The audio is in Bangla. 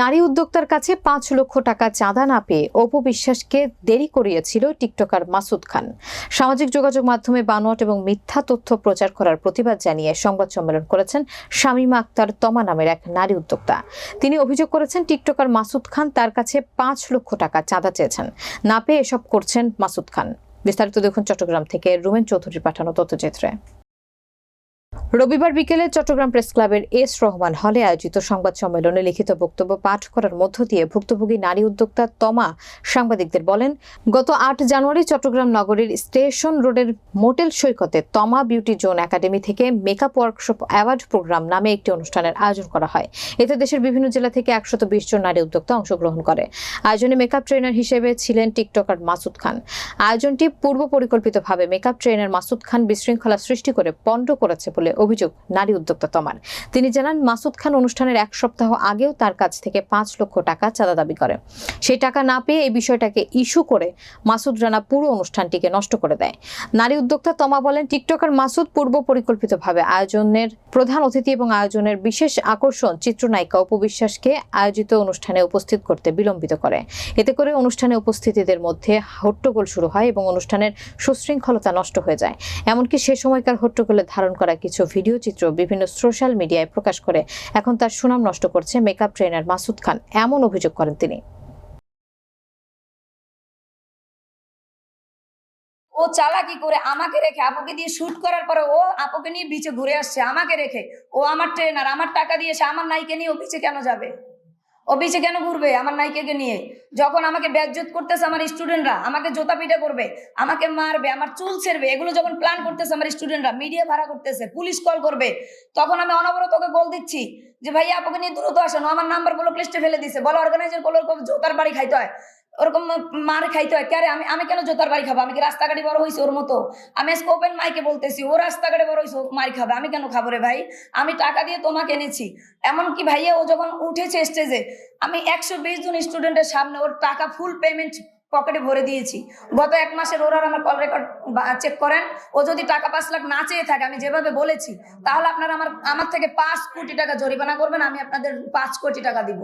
নারী উদ্যোক্তার কাছে পাঁচ লক্ষ টাকা চাঁদা না পেয়ে অপু বিশ্বাসকে দেরি করিয়েছিল টিকটকার মাসুদ খান। সামাজিক যোগাযোগ মাধ্যমে বানোয়াট এবং মিথ্যা তথ্য প্রচার করার প্রতিবাদ জানিয়ে সংবাদ সম্মেলন করেছেন শামীমা আক্তার তমা নামের এক নারী উদ্যোক্তা। তিনি অভিযোগ করেছেন, টিকটকার মাসুদ খান তার কাছে পাঁচ লক্ষ টাকা চাঁদা চেয়েছেন। না পেয়ে এসব করছেন মাসুদ খান। বিস্তারিত দেখুন চট্টগ্রাম থেকে রুমেন চৌধুরীর পাঠানো তথ্যচিত্রে। রবিবার বিকেলে চট্টগ্রাম প্রেস ক্লাবের এস রহমান হলে আয়োজিত সংবাদ সম্মেলনে লিখিত বক্তব্য পাঠ করার মধ্য দিয়ে ভুক্তভোগী নারী উদ্যোক্তা তমা সাংবাদিকদের বলেন, গত আট জানুয়ারি চট্টগ্রাম নগরীর স্টেশন রোডের মোটেল সৈকতে তমা বিউটি জোন একাডেমি থেকে মেকআপ ওয়ার্কশপ অ্যাওয়ার্ড প্রোগ্রাম নামে একটি অনুষ্ঠানের আয়োজন করা হয়। এতে দেশের বিভিন্ন জেলা থেকে একশত বিশ জন নারী উদ্যোক্তা অংশগ্রহণ করে। আয়োজনে মেকআপ ট্রেনার হিসেবে ছিলেন টিকটকার মাসুদ খান। আয়োজনটি পূর্ব পরিকল্পিতভাবে মেকআপ ট্রেনার মাসুদ খান বিশৃঙ্খলা সৃষ্টি করে পণ্ড করেছে বলে অভিযোগ নারী উদ্যোক্তা তমার। তিনি জানান, মাসুদ খান অনুষ্ঠানের এক সপ্তাহ আগেও তার কাছ থেকে পাঁচ লক্ষ টাকা চাঁদা দাবি করে। সেই টাকা না পেয়ে এই বিষয়টাকে ইস্যু করে মাসুদ রানা পুরো অনুষ্ঠানটিকে নষ্ট করে দেয়। নারী উদ্যোক্তা তমা বলেন, টিকটকার মাসুদ পূর্ব পরিকল্পিতভাবে আয়োজনের প্রধান অতিথি এবং আয়োজনের বিশেষ আকর্ষণ চিত্রনায়িকা উপবিশ্বাসকে আয়োজিত অনুষ্ঠানে উপস্থিত করতে বিলম্বিত করে। এতে করে অনুষ্ঠানে উপস্থিতিদের মধ্যে হট্টগোল শুরু হয় এবং অনুষ্ঠানের সুশৃঙ্খলতা নষ্ট হয়ে যায়। এমনকি সে সময়কার হট্টগোলে ধারণ করা কিছু ভিডিও চিত্র বিভিন্ন সোশ্যাল মিডিয়ায় প্রকাশ করে। এখন তার সুনাম নষ্ট করছে মেকআপ ট্রেনার মাসুদ খান। এমন অভিযোগ করেন তিনি। ও চালা কি করে আমাকে রেখে, আপুকে দিয়ে শুট করার পরে ও আপুকে নিয়ে বিচে ঘুরে আসছে, আমাকে রেখে। ও আমার ট্রেনার আমার টাকা দিয়েছে আমার নাইকে নিয়ে ও বিচে কেন যাবে? বিচে কেন ঘুরবে? আমার নায়িকাকে নিয়ে। যখন আমাকে ব্যাজ্জত করতেছে আমার স্টুডেন্টরা আমাকে জোতা পিটা করবে, আমাকে মারবে, আমার চুল ছেড়বে, এগুলো যখন প্ল্যান করতেছে আমার স্টুডেন্টরা মিডিয়া ভাড়া করতেছে পুলিশ কল করবে, তখন আমি অনবরত ওকে গোল দিচ্ছি যে, ভাইয়া, আপুকে নিয়ে দ্রুত আসেন আমার নাম্বার বলো লিস্টে ফেলে দিছে। বলো অর্গানাইজারগুলো জোতার বাড়ি খাইতে হয়। ওরকম মার খাইতে হয় ক্যারে আমি আমি কেন জোতার বাড়ি খাব? আমি কি রাস্তাঘাটে বড় হয়েছি ওর মতো? আমি আজকে ওপেন মাইকে বলতেছি, ও রাস্তাঘাটে বড় হয়েছে মার খাবে, আমি কেন খাব রে ভাই? আমি টাকা দিয়ে তোমাকে এনেছি। এমনকি ভাইয়া, ও যখন উঠেছে স্টেজে আমি একশো বিশ জন স্টুডেন্টের সামনে ওর টাকা ফুল পেমেন্ট পকেটে ভরে দিয়েছি। গত এক মাসের ওর আমার কল রেকর্ড চেক করেন, ও যদি টাকা পাঁচ লাখ না চেয়ে থাকে, আমি যেভাবে বলেছি, তাহলে আপনারা আমার আমার থেকে পাঁচ কোটি টাকা জরিমানা করবেন, আমি আপনাদের পাঁচ কোটি টাকা দিব।